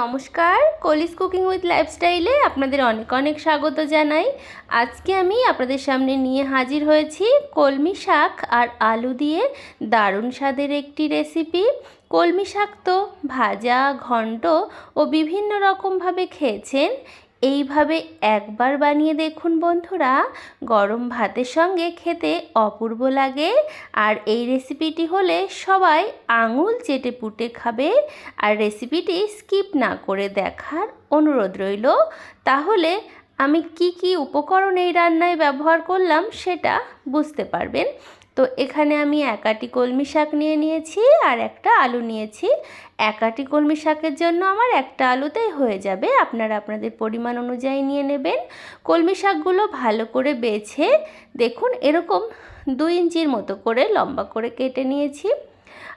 নমস্কার, কলিস cooking with লাইফস্টাইলে আপনাদের অনেক অনেক স্বাগত জানাই। আজকে আমি আপনাদের সামনে নিয়ে হাজির হয়েছি কলমি শাক আর আলু দিয়ে দারুণ স্বাদের একটি রেসিপি। কলমি শাক তো ভাজা ঘণ্ট ও বিভিন্ন রকমভাবে খেয়েছেন। এইভাবে একবার বানিয়ে দেখুন বন্ধুরা, গরম ভাতের সঙ্গে খেতে অপূর্ব লাগে। আর এই রেসিপিটি হলে সবাই আঙুল চেটে পুটে খাবে। আর রেসিপিটি স্কিপ না করে দেখার অনুরোধ রইল। তাহলে আমি কি কি উপকরণ এই রান্নায় ব্যবহার করলাম সেটা বুঝতে পারবেন। তো এখানে আমি একাটি কলমি শাক নিয়ে নিয়েছি আর একটা আলু নিয়েছি। একাটি কলমি শাকের জন্য আমার একটা আলুতেই হয়ে যাবে। আপনারা আপনাদের পরিমাণ অনুযায়ী নিয়ে নেবেন। কলমি শাকগুলো ভালো করে বেছে দেখুন, এরকম দুই ইঞ্চির মতো করে লম্বা করে কেটে নিয়েছি।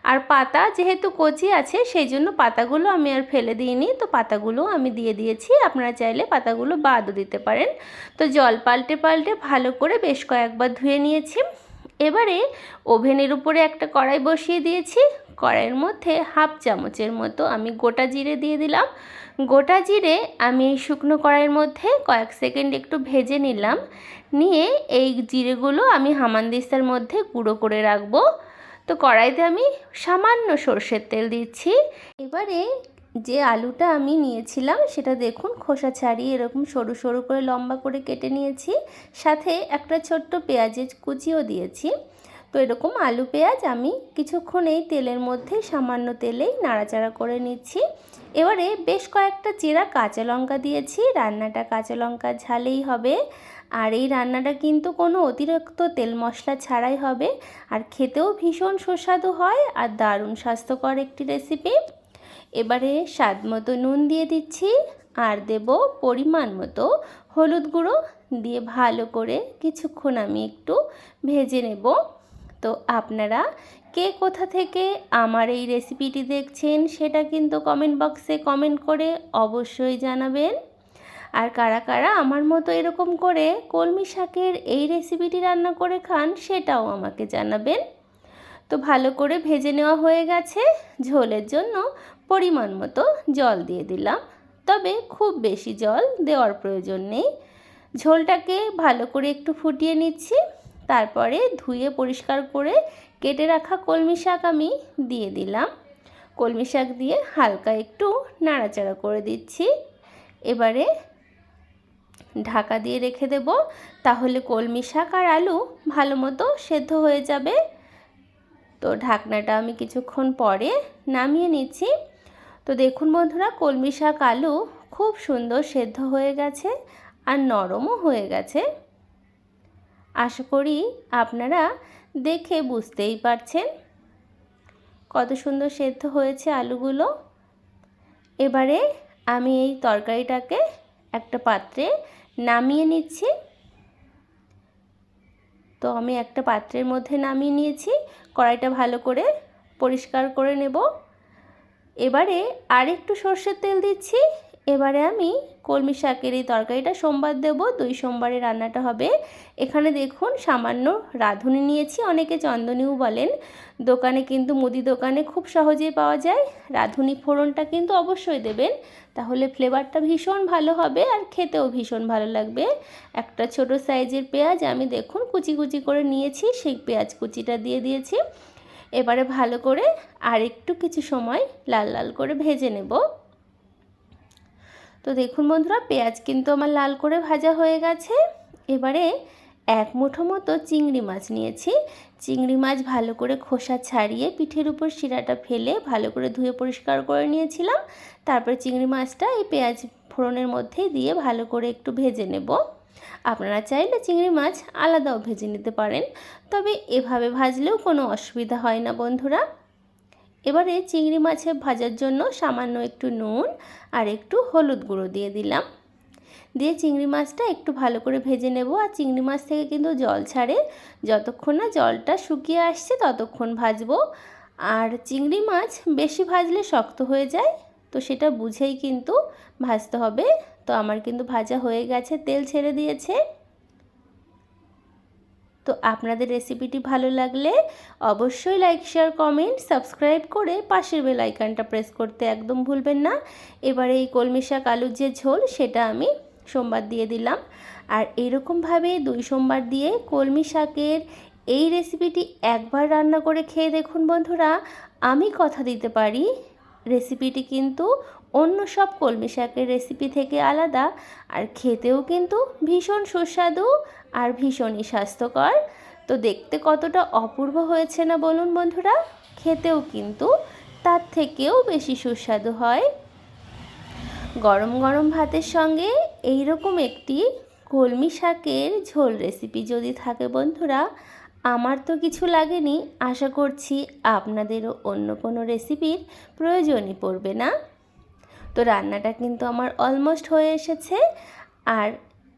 আর পাতা যেহেতু কচি আছে, সেই জন্য পাতাগুলো আমি আর ফেলে দিইনি। তো পাতাগুলো আমি দিয়ে দিয়েছি। আপনারা চাইলে পাতাগুলো বাদও দিতে পারেন। তো জল পাল্টে পাল্টে ভালো করে বেশ কয়েকবার ধুয়ে নিয়েছি। এবারে ওভেনের উপরে একটা কড়াই বসিয়ে দিয়েছি। কড়াইয়ের মধ্যে হাফ চামচের মতো আমি গোটা জিরে দিয়ে দিলাম। গোটা জিরে আমি এই শুকনো কড়াইয়ের মধ্যে কয়েক সেকেন্ড একটু ভেজে নিলাম। নিয়ে এই জিরেগুলো আমি হামানদিস্তার মধ্যে গুঁড়ো করে রাখব। তো কড়াইতে আমি সামান্য সর্ষের তেল দিচ্ছি। এবারে যে আলুটা আমি নিয়েছিলাম সেটা দেখুন খোসা ছাড়িয়ে এরকম সরু সরু করে লম্বা করে কেটে নিয়েছি। সাথে একটা ছোট্ট পেঁয়াজের কুচিও দিয়েছি। তো এরকম আলু পেঁয়াজ আমি কিছুক্ষণ এই তেলের মধ্যে সামান্য তেলেই নাড়াচাড়া করে নিচ্ছি। এবারে বেশ কয়েকটা চেরা কাঁচা লঙ্কা দিয়েছি। রান্নাটা কাঁচা লঙ্কা ঝালেই হবে। আর এই রান্নাটা কিন্তু কোনো অতিরিক্ত তেল মশলা ছাড়াই হবে। আর খেতেও ভীষণ সুস্বাদু হয় আর দারুণ স্বাস্থ্যকর একটি রেসিপি এবারে স্বাদ মতো নুন দিয়ে দিচ্ছি, আর দেব পরিমাণ মতো হলুদ গুঁড়ো। দিয়ে ভালো করে কিছুক্ষণ আমি একটু ভেজে নেব। তো আপনারা কে কোথা থেকে আমার এই রেসিপিটি দেখছেন সেটা কিন্তু কমেন্ট বক্সে কমেন্ট করে অবশ্যই জানাবেন। আর কারা কারা আমার মতো এরকম করে কলমি শাকের এই রেসিপিটি রান্না করে খান সেটাও আমাকে জানাবেন। তো ভালো করে ভেজে নেওয়া হয়ে গেছে। ঝোলের জন্য পরিমাণ মতো জল দিয়ে দিলাম। তবে খুব বেশি জল দেওয়ার প্রয়োজন নেই। ঝোলটাকে ভালো করে একটু ফুটিয়ে নিচ্ছি। তারপরে ধুয়ে পরিষ্কার করে কেটে রাখা কলমি শাক আমি দিয়ে দিলাম। কলমি শাক দিয়ে হালকা একটু নাড়াচাড়া করে দিচ্ছি। এবারে ঢাকা দিয়ে রেখে দেব। তাহলে কলমি শাক আর আলু ভালো মতো সেদ্ধ হয়ে যাবে। তো ঢাকনাটা আমি কিছুক্ষণ পরে নামিয়ে নিচ্ছি। তো দেখুন বন্ধুরা, কলমি শাক আলু খুব সুন্দর সেদ্ধ হয়ে গেছে আর নরমও হয়ে গেছে। আশা করি আপনারা দেখে বুঝতেই পারছেন কত সুন্দর সেদ্ধ হয়েছে আলুগুলো। এবারে আমি এই তরকারিটাকে একটা পাত্রে নামিয়ে নিচ্ছি। তো আমি একটা পাত্রের মধ্যে নামিয়ে নিয়েছি। কড়াইটা ভালো করে পরিষ্কার করে নেব। এবারে আর একটু সর্ষের তেল দিচ্ছি। এবারে আমি কলমি শাকের এই তরকারিটা সোমবার দেব। দুই সোমবারে রান্নাটা হবে। এখানে দেখুন, সামান্য রাঁধুনি নিয়েছি। অনেকে চন্দনীও বলেন, দোকানে কিন্তু মুদি দোকানে খুব সহজেই পাওয়া যায়। রাঁধুনি ফোড়নটা কিন্তু অবশ্যই দেবেন। তাহলে ফ্লেভারটা ভীষণ ভালো হবে আর খেতেও ভীষণ ভালো লাগবে। একটা ছোট সাইজের পেঁয়াজ আমি দেখুন, কুচি কুচি করে নিয়েছি। সেই পেঁয়াজ কুচিটা দিয়ে দিয়েছি। এবারে ভালো করে আর একটু কিছু সময় লাল লাল করে ভেজে নেব। তো দেখুন বন্ধুরা, পেঁয়াজ কিন্তু আমার লাল করে ভাজা হয়ে গেছে। এবারে এক মুঠো মতো চিংড়ি মাছ নিয়েছি। চিংড়ি মাছ ভালো করে খোসা ছাড়িয়ে পিঠের উপর শিরাটা ফেলে ভালো করে ধুয়ে পরিষ্কার করে নিয়েছিলাম। তারপরে চিংড়ি মাছটা এই পেঁয়াজ ফোড়নের মধ্যে দিয়ে ভালো করে একটু ভেজে নেব। আপনারা চাইলে চিংড়ি মাছ আলাদাও ভেজে নিতে পারেন। তবে এভাবে ভাজলেও কোনো অসুবিধা হয় না বন্ধুরা। এবারে চিংড়ি মাছে ভাজার জন্য সামান্য একটু নুন আর একটু হলুদ গুঁড়ো দিয়ে দিলাম। দিয়ে চিংড়ি মাছটা একটু ভালো করে ভেজে নেব আর চিংড়ি মাছ থেকে কিন্তু জল ছাড়ে। যতক্ষণ না জলটা শুকিয়ে আসছে ততক্ষণ ভাজবো। আর চিংড়ি মাছ বেশি ভাজলে শক্ত হয়ে যায়, তো সেটা বুঝেই কিন্তু ভাজতে হবে। তো আমার কিন্তু ভাজা হয়ে গেছে, তেল ছেড়ে দিয়েছে। তো আপনাদের রেসিপিটি ভালো লাগলে অবশ্যই লাইক শেয়ার কমেন্ট সাবস্ক্রাইব করে পাশের বেল আইকনটা প্রেস করতে একদম ভুলবেন না। এবারে এই কলমি শাক আলুর যে ঝোল, সেটা আমি সোমবার দিয়ে দিলাম। আর এরকমভাবে দুই সোমবার দিয়ে কলমি শাকের এই রেসিপিটি একবার রান্না করে খেয়ে দেখুন বন্ধুরা। আমি কথা দিতে পারি রেসিপিটি কিন্তু অন্য সব কলমি শাকের রেসিপি থেকে আলাদা। আর খেতেও কিন্তু ভীষণ সুস্বাদু আর ভীষণই স্বাস্থ্যকর। তো দেখতে কতটা অপূর্ব হয়েছে না বলুন বন্ধুরা? খেতেও কিন্তু তার থেকেও বেশি সুস্বাদু হয়। গরম গরম ভাতের সঙ্গে এই রকম একটি কলমি শাকের ঝোল রেসিপি যদি থাকে বন্ধুরা, আমার তো কিছু লাগেনি। আশা করছি আপনাদেরও অন্য কোনো রেসিপির প্রয়োজনই পড়বে না। তো রান্নাটা কিন্তু আমার অলমোস্ট হয়ে এসেছে। আর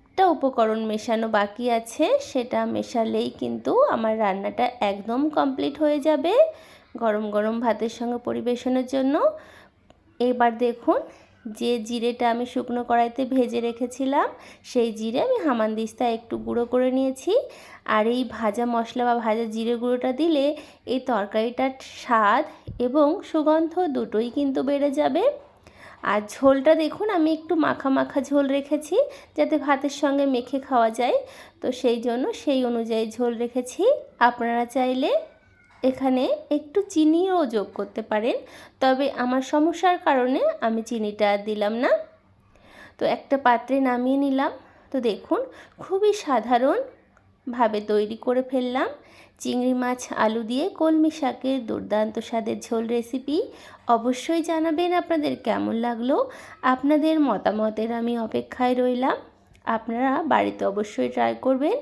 একটা উপকরণ মেশানো বাকি আছে, সেটা মেশালেই কিন্তু আমার রান্নাটা একদম কমপ্লিট হয়ে যাবে গরম গরম ভাতের সঙ্গে পরিবেশনের জন্য। এবার দেখুন, যে জিরেটা আমি শুকনো কড়াইতে ভেজে রেখেছিলাম, সেই জিরে আমি হামানদিস্তায় একটু গুঁড়ো করে নিয়েছি। আর এই ভাজা মশলা বা ভাজা জিরে গুঁড়োটা দিলে এই তরকারিটার স্বাদ এবং সুগন্ধ দুটোই কিন্তু বেড়ে যাবে। আর ঝোলটা দেখুন, আমি একটু মাখা মাখা ঝোল রেখেছি যাতে ভাতের সঙ্গে মেখে খাওয়া যায়। তো সেই জন্য সেই অনুযায়ী ঝোল রেখেছি। আপনারা চাইলে এখানে একটু চিনিও যোগ করতে পারেন। তবে আমার সমস্যার কারণে আমি চিনিটা দিলাম না। তো একটা পাত্রে নামিয়ে নিলাম। তো দেখুন, খুবই সাধারণভাবে তৈরি করে ফেললাম। চিংড়ি মাছ, আলু দিয়ে কলমি শাকের দুর্দান্ত স্বাদের ঝোল রেসিপি অবশ্যই জানাবেন আপনাদের কেমন লাগল। আপনাদের মতামতের আমি অপেক্ষায় রইলাম। আপনারা বাড়িতে অবশ্যই ট্রাই করবেন।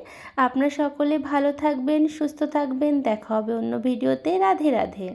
আপনারা সকলে ভালো থাকবেন, সুস্থ থাকবেন। দেখা হবে অন্য ভিডিওতে রাধে রাধে।